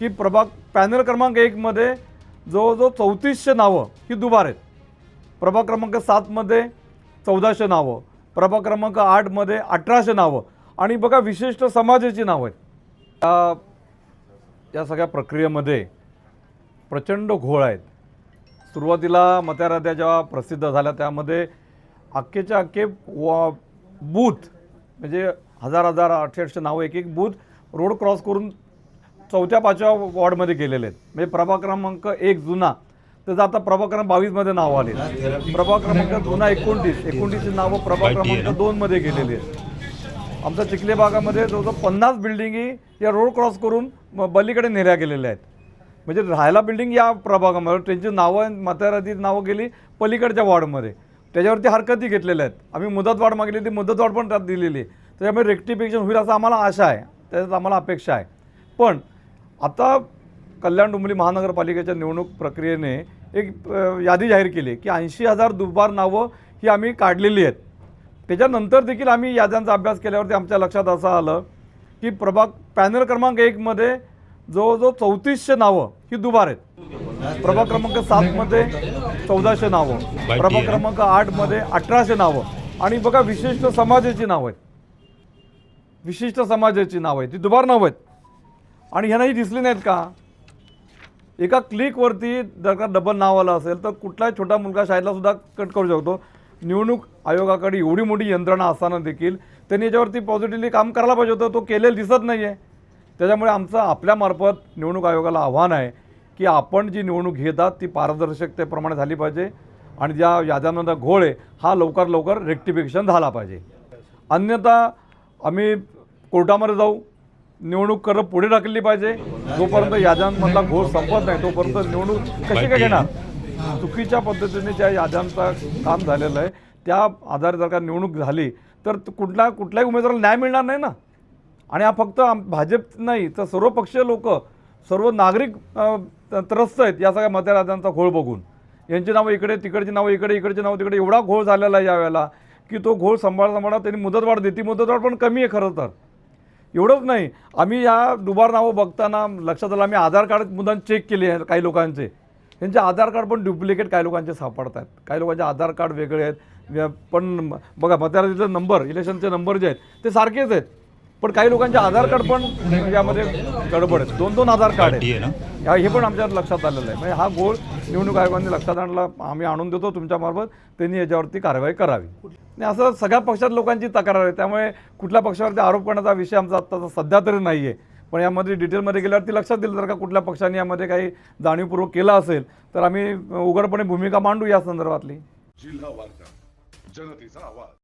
की प्रभाग पॅनल क्रमांक एकमध्ये जवळजवळ चौतीसशे नावं ही दुबार आहेत. प्रभाग क्रमांक सातमध्ये चौदाशे नावं प्रभाग क्रमांक आठमध्ये अठराशे नावं आणि बघा विशिष्ट समाजाची नावं आहेत. या या सगळ्या प्रक्रियेमध्ये प्रचंड घोळ आहेत. सुरुवातीला मतदाराध्या जेव्हा प्रसिद्ध झाल्या त्यामध्ये अख्खेच्या अख्खे वा बूथ म्हणजे हजार हजार आठशे आठशे नावं एक एक बूथ रोड क्रॉस करून चौथ्या पाचव्या वॉर्डमध्ये गेलेले आहेत. म्हणजे प्रभाग क्रमांक एक जुना. त्याचं आता प्रभाग क्रमांक बावीसमध्ये नाव आले प्रभाग क्रमांक जुना एकोणतीस. एकोणतीसची नावं प्रभाग क्रमांक दोनमध्ये गेलेली आहेत. आमच्या चिखले भागामध्ये जवळजवळ पन्नास बिल्डिंगी या रोड क्रॉस करून बलीकडे नेल्या गेलेल्या आहेत. म्हणजे राहायला बिल्डिंग या प्रभागामध्ये. त्यांची नावं मतदाराची नावं गेली पलीकडच्या वॉर्डमध्ये. त्याच्यावरती हरकती घेतलेल्या आहेत. आम्ही मुदतवाढ मागलेली ती मुदतवाढ पण त्यात दिलेली आहे. त्याच्यामुळे रेक्टिफिकेशन होईल असं आम्हाला आशा आहे. त्याच्यात आम्हाला अपेक्षा आहे. पण आता कल्याण डोंबिवली महानगरपालिकेच्या निवडणूक प्रक्रियेने एक यादी जाहीर केली की ऐंशी हजार दुबार नावं ही आम्ही काढलेली आहेत. त्याच्यानंतर देखील आम्ही याद्यांचा अभ्यास केल्यावरती आमच्या लक्षात असं आलं की प्रभाग पॅनल क्रमांक एकमध्ये जवळजवळ चौतीसशे नावं ही दुबार आहेत. प्रभाग क्रमांक सातमध्ये चौदाशे नावं प्रभाग क्रमांक आठमध्ये अठराशे नावं आणि बघा विशिष्ट समाजाची नावं आहेत. विशिष्ट समाजाची नावं आहेत. ती दुबार नावं आहेत. आणि ह्यांनाही दिसले दिसली नाहीत का? एका क्लिकवरती जर का डबल नाव आलं असेल तर कुठलाही छोटा मुलगा शाळेलासुद्धा कट करू शकतो. निवडणूक आयोगाकडे एवढी मोठी यंत्रणा असताना देखील त्यांनी याच्यावरती पॉझिटिव्हली काम करायला पाहिजे होतं. तो केलेलं दिसत नाही आहे त्याच्यामुळे आमचं आपल्यामार्फत निवडणूक आयोगाला आव्हान आहे की आपण जी निवडणूक घेतात ती पारदर्शकतेप्रमाणे झाली पाहिजे आणि ज्या याद्यांमधला घोळ आहे हा लवकर लवकर रेक्टिफिकेशन झाला पाहिजे. अन्यथा आम्ही कोर्टामध्ये जाऊ. निवडणूक करत पुढे ढकलली पाहिजे. जोपर्यंत याद्यांमधला घोळ संपत नाही तोपर्यंत निवडणूक कशी काय घेणार? चुकीच्या पद्धतीने ज्या याद्यांचं काम झालेलं आहे त्या आधारे जर का निवडणूक झाली तर कुठल्या कुठल्याही उमेदवाराला न्याय मिळणार नाही ना. आणि हा फक्त आम- भाजप नाही तर सर्व पक्षीय लोक सर्व नागरिक त्रस्त आहेत या सगळ्या मतदारांचा घोळ बघून. यांची नावं इकडे तिकडची नावं इकडे इकडची नावं तिकडे. एवढा घोळ झालेला आहे यावेळेला की तो घोळ सांभाळ सांभाळा त्यांनी मुदतवाढ देते. मुदतवाढ पण कमी आहे खरं तर. एवढंच नाही. आम्ही या दुबार नावं बघताना लक्षात आलं आम्ही आधार कार्ड मुद्दाम चेक केले आहे काही लोकांचे. त्यांचे आधार कार्ड पण डुप्लिकेट काही लोकांचे सापडत आहेत काही लोकांचे आधार कार्ड वेगळे आहेत. पण बघा मतदाराचे नंबर इलेक्शनचे नंबर जे आहेत ते सारखेच आहेत. पण काही लोकांचे आधार कार्ड पण यामध्ये गडबड आहेत दोन दोन आधार कार्ड आहेत. आहे हे पण आमच्या लक्षात आलेलं आहे. म्हणजे हा गोळ निवडणूक आयोगाने लक्षात आणला. आम्ही आणून देतो तुमच्यामार्फत त्यांनी याच्यावरती कारवाई करावी. आणि असं सगळ्या पक्षात लोकांची तक्रार आहे. त्यामुळे कुठल्या पक्षावरती आरोप करण्याचा विषय आमचा आत्ताचा सध्या तरी नाही आहे पण यामध्ये डिटेलमध्ये गेल्यावरती लक्षात दिलं जर का कुठल्या पक्षाने यामध्ये काही जाणीवपूर्वक केलं असेल तर आम्ही उघडपणे भूमिका मांडू या संदर्भातली. जिल्हा वार्ता जनतेचा आवाज.